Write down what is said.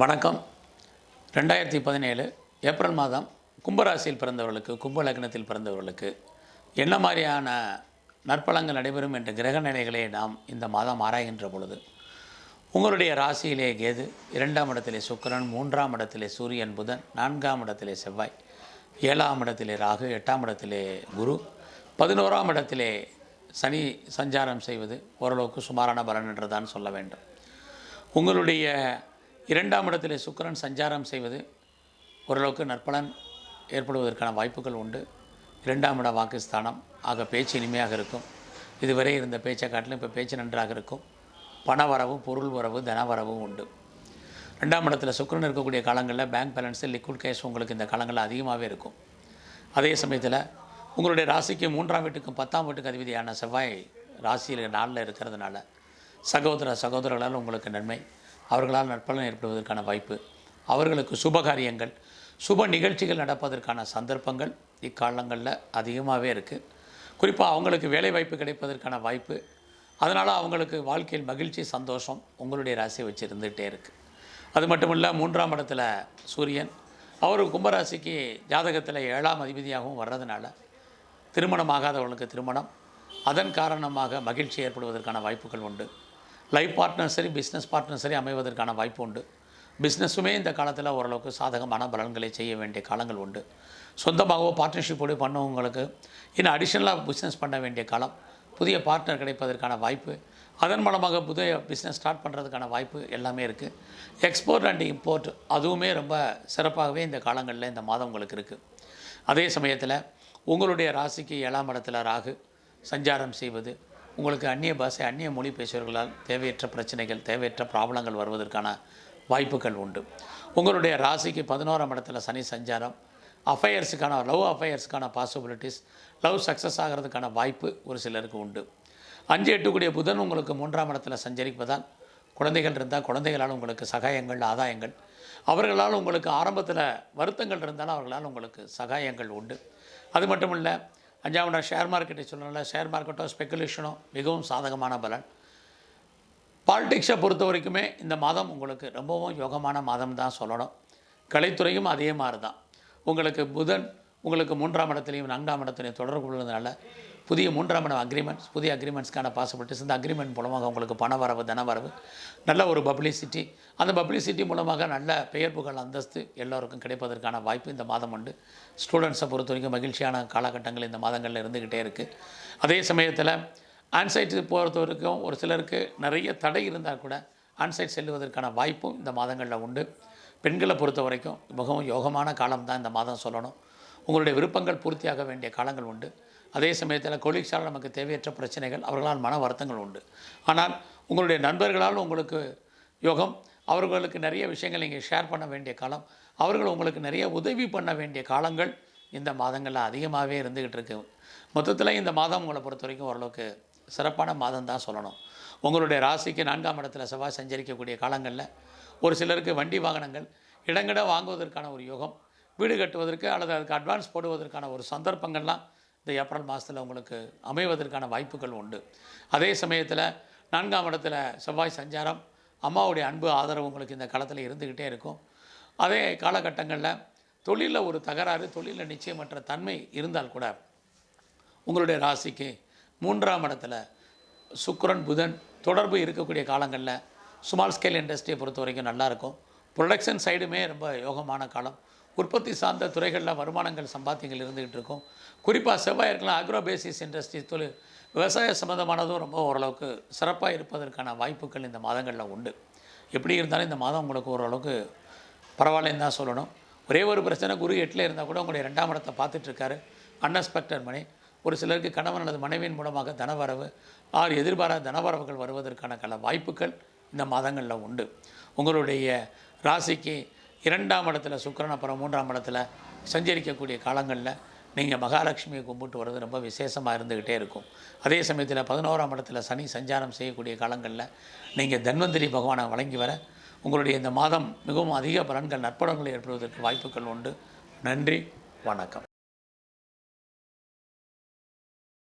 வணக்கம். ரெண்டாயிரத்தி பதினேழு ஏப்ரல் மாதம் கும்பராசியில் பிறந்தவர்களுக்கு கும்ப லக்னத்தில் பிறந்தவர்களுக்கு என்ன மாதிரியான நற்பலங்கள் நடைபெறும் என்ற கிரக நிலைகளை நாம் இந்த மாதம் ஆராய்கின்ற பொழுது உங்களுடைய ராசியிலே கேது இரண்டாம் இடத்திலே சுக்கிரன் மூன்றாம் இடத்திலே சூரியன் புதன் நான்காம் இடத்திலே செவ்வாய் ஏழாம் இடத்திலே ராகு எட்டாம் இடத்திலே குரு பதினோராம் இடத்திலே சனி சஞ்சாரம் செய்வது ஓரளவுக்கு சுமாரான பலன் என்று தான் சொல்ல வேண்டும். உங்களுடைய இரண்டாம் இடத்திலே சுக்கிரன் சஞ்சாரம் செய்வது ஓரளவுக்கு நற்பலன் ஏற்படுவதற்கான வாய்ப்புகள் உண்டு. இரண்டாம் இட வாக்குஸ்தானம். ஆக பேச்சு இனிமையாக இருக்கும். இதுவரை இருந்த பேச்சை காட்டிலும் இப்போ பேச்சு நன்றாக இருக்கும். பண வரவு பொருள் வரவு தன வரவு உண்டு. ரெண்டாம் இடத்துல சுக்கரன் இருக்கக்கூடிய காலங்களில் பேங்க் பேலன்ஸு லிக்விட் கேஷ் உங்களுக்கு இந்த காலங்களில் அதிகமாகவே இருக்கும். அதே சமயத்தில் உங்களுடைய ராசிக்கு மூன்றாம் வீட்டுக்கும் பத்தாம் வீட்டுக்கு அதிபதியான செவ்வாய் ராசியில் நாளில் இருக்கிறதுனால சகோதர சகோதரர்களால் உங்களுக்கு நன்மை. அவர்களால் நற்பலன் ஏற்படுவதற்கான வாய்ப்பு அவர்களுக்கு சுபகாரியங்கள் சுப நிகழ்ச்சிகள் நடப்பதற்கான சந்தர்ப்பங்கள் இக்காலங்களில் அதிகமாகவே இருக்குது குறிப்பாக அவங்களுக்கு வேலை வாய்ப்பு கிடைப்பதற்கான வாய்ப்பு அதனால் அவங்களுக்கு வாழ்க்கையில் மகிழ்ச்சி சந்தோஷம் உங்களுடைய ராசியை வச்சு இருந்துகிட்டே இருக்குது அது மட்டும் இல்லை மூன்றாம் இடத்துல சூரியன் அவர் கும்பராசிக்கு ஜாதகத்தில் ஏழாம் அதிபதியாகவும் வர்றதுனால திருமணமாகாதவர்களுக்கு திருமணம் அதன் காரணமாக மகிழ்ச்சி ஏற்படுவதற்கான வாய்ப்புகள் உண்டு. லைஃப் பார்ட்னர் சரி பிஸ்னஸ் பார்ட்னர் சரி அமைவதற்கான வாய்ப்பு உண்டு. பிஸ்னஸுமே இந்த காலத்தில் ஓரளவுக்கு சாதகமான பலன்களை செய்ய வேண்டிய காலங்கள் உண்டு. சொந்தமாகவோ பார்ட்னர்ஷிப்போடு பண்ணவங்களுக்கு இன்னும் அடிஷ்னலாக பிஸ்னஸ் பண்ண வேண்டிய காலம் புதிய பார்ட்னர் கிடைப்பதற்கான வாய்ப்பு அதன் மூலமாக புதிய பிஸ்னஸ் ஸ்டார்ட் பண்ணுறதுக்கான வாய்ப்பு எல்லாமே இருக்குது எக்ஸ்போர்ட் அண்ட் இம்போர்ட் அதுவுமே ரொம்ப சிறப்பாகவே இந்த காலங்களில் இந்த மாதம் உங்களுக்கு இருக்குது அதே சமயத்தில் உங்களுடைய ராசிக்கு ஏழாம் இடத்துல ராகு சஞ்சாரம் செய்வது உங்களுக்கு அந்நிய பாஷை அந்நிய மொழி பேசுபவர்களால் தேவையற்ற பிரச்சனைகள் தேவையற்ற ப்ராப்ளங்கள் வருவதற்கான வாய்ப்புகள் உண்டு. உங்களுடைய ராசிக்கு பதினோராம் இடத்துல சனி சஞ்சாரம். அஃபையர்ஸுக்கான லவ் அஃபையர்ஸுக்கான பாசிபிலிட்டிஸ் லவ் சக்ஸஸ் ஆகிறதுக்கான வாய்ப்பு ஒரு சிலருக்கு உண்டு. அஞ்சு எட்டுக்கூடிய புதன் உங்களுக்கு மூன்றாம் இடத்துல சஞ்சரிப்பதால் குழந்தைகள் இருந்தால் குழந்தைகளால் உங்களுக்கு சகாயங்கள் ஆதாயங்கள். அவர்களால் உங்களுக்கு ஆரம்பத்தில் வருத்தங்கள் இருந்தாலும் அவர்களால் உங்களுக்கு சகாயங்கள் உண்டு. அது மட்டும் இல்லை அஞ்சாம் இடம் ஷேர் மார்க்கெட்டை சொல்லணும்ல ஷேர் மார்க்கெட்டோ ஸ்பெக்குலேஷனோ மிகவும் சாதகமான பலன். பாலிடிக்ஸை பொறுத்த வரைக்குமே இந்த மாதம் உங்களுக்கு ரொம்பவும் யோகமான மாதம் தான் சொல்லணும். கலைத்துறையும் அதே மாதிரி தான் உங்களுக்கு புதன் உங்களுக்கு மூன்றாம் இடத்துலையும் நான்காம் இடத்துலையும் தொடர்பு உள்ளதுனால புதிய மூன்றாம் இடம் அக்ரிமெண்ட்ஸ் புதிய அக்ரிமெண்ட்ஸ்க்கான பாசிபிலிட்டிஸ் இந்த அக்ரிமெண்ட் மூலமாக உங்களுக்கு பண வரவு தன வரவு நல்ல ஒரு பப்ளிசிட்டி அந்த பப்ளிசிட்டி மூலமாக நல்ல பெயர் புகழ் அந்தஸ்து எல்லோருக்கும் கிடைப்பதற்கான வாய்ப்பு இந்த மாதம் உண்டு. ஸ்டூடெண்ட்ஸை பொறுத்த வரைக்கும் மகிழ்ச்சியான காலகட்டங்கள் இந்த மாதங்களில் இருந்துக்கிட்டே இருக்குது அதே சமயத்தில் ஆன்சைட்டு பொறுத்த வரைக்கும் ஒரு சிலருக்கு நிறைய தடை இருந்தால் கூட ஆன்சைட் செல்லுவதற்கான வாய்ப்பும் இந்த மாதங்களில் உண்டு. பெண்களை பொறுத்த வரைக்கும் மிகவும் யோகமான காலம் தான் இந்த மாதம் சொல்லணும். உங்களுடைய விருப்பங்கள் பூர்த்தியாக வேண்டிய காலங்கள் உண்டு. அதே சமயத்தில் கொலீக்ஸால் நமக்கு தேவையற்ற பிரச்சனைகள் அவர்களால் மன வருத்தங்கள் உண்டு. ஆனால் உங்களுடைய நண்பர்களால் உங்களுக்கு யோகம் அவர்களுக்கு நிறைய விஷயங்கள் நீங்கள் ஷேர் பண்ண வேண்டிய காலம் அவர்கள் உங்களுக்கு நிறைய உதவி பண்ண வேண்டிய காலங்கள் இந்த மாதங்களில் அதிகமாகவே இருந்துக்கிட்டு இருக்கு. மொத்தத்தில் இந்த மாதம் உங்களை பொறுத்த வரைக்கும் ஓரளவுக்கு சிறப்பான மாதம் தான் சொல்லணும். உங்களுடைய ராசிக்கு நான்காம் இடத்துல செவ்வாய் சஞ்சரிக்கக்கூடிய காலங்களில் ஒரு சிலருக்கு வண்டி வாகனங்கள் இடங்கிட வாங்குவதற்கான ஒரு யோகம் வீடு கட்டுவதற்கு அல்லது அதுக்கு அட்வான்ஸ் போடுவதற்கான ஒரு சந்தர்ப்பங்கள்லாம் இந்த ஏப்ரல் மாதத்தில் உங்களுக்கு அமைவதற்கான வாய்ப்புகள் உண்டு. அதே சமயத்தில் நான்காம் இடத்துல செவ்வாய் சஞ்சாரம் அம்மாவுடைய அன்பு ஆதரவு உங்களுக்கு இந்த காலத்தில் இருந்துக்கிட்டே இருக்கும். அதே காலகட்டங்களில் தொழிலில் ஒரு தகராறு தொழிலில் நிச்சயமற்ற தன்மை இருந்தால் கூட உங்களுடைய ராசிக்கு மூன்றாம் இடத்துல சுக்கரன் புதன் தொடர்பு இருக்கக்கூடிய காலங்களில் ஸ்மால் ஸ்கேல் இண்டஸ்ட்ரியை பொறுத்த வரைக்கும் நல்லாயிருக்கும் ப்ரொடக்ஷன் சைடுமே ரொம்ப யோகமான காலம். உற்பத்தி சார்ந்த துறைகளில் வருமானங்கள் சம்பாத்தியங்கள் இருந்துகிட்டு இருக்கும். குறிப்பாக செவ்வாயிருக்கலாம் அக்ரோ பேசிஸ் இண்டஸ்ட்ரி தொழில் விவசாய சம்மந்தமானதும் ரொம்ப ஓரளவுக்கு சிறப்பாக இருப்பதற்கான வாய்ப்புகள் இந்த மாதங்களில் உண்டு. எப்படி இருந்தாலும் இந்த மாதம் உங்களுக்கு ஓரளவுக்கு பரவாயில்லன்னு தான் சொல்லணும். ஒரே ஒரு பிரச்சனை குரு எட்டில் இருந்தால் கூட உங்களுடைய ரெண்டாம் இடத்தை பார்த்துட்ருக்காரு. Unexpected money. ஒரு சிலருக்கு கணவன் அல்லது மனைவியின் மூலமாக தனவரவு ஆறு எதிர்பாராத தனவரவுகள் வருவதற்கான கல வாய்ப்புகள் இந்த மாதங்களில் உண்டு. உங்களுடைய ராசிக்கு இரண்டாம் இடத்துல சுக்கரன் அப்புறம் மூன்றாம் இடத்துல சஞ்சரிக்கக்கூடிய காலங்களில் நீங்கள் மகாலட்சுமியை கும்பிட்டு வர்றது ரொம்ப விசேஷமாக இருந்துக்கிட்டே இருக்கும். அதே சமயத்தில் பதினோராம் இடத்துல சனி சஞ்சாரம் செய்யக்கூடிய காலங்களில் நீங்கள் தன்வந்திரி பகவானை வழங்கி வர உங்களுடைய இந்த மாதம் மிகவும் அதிக பலன்கள் நற்பலன்கள் ஏற்படுவதற்கு வாய்ப்புகள் உண்டு. நன்றி வணக்கம்.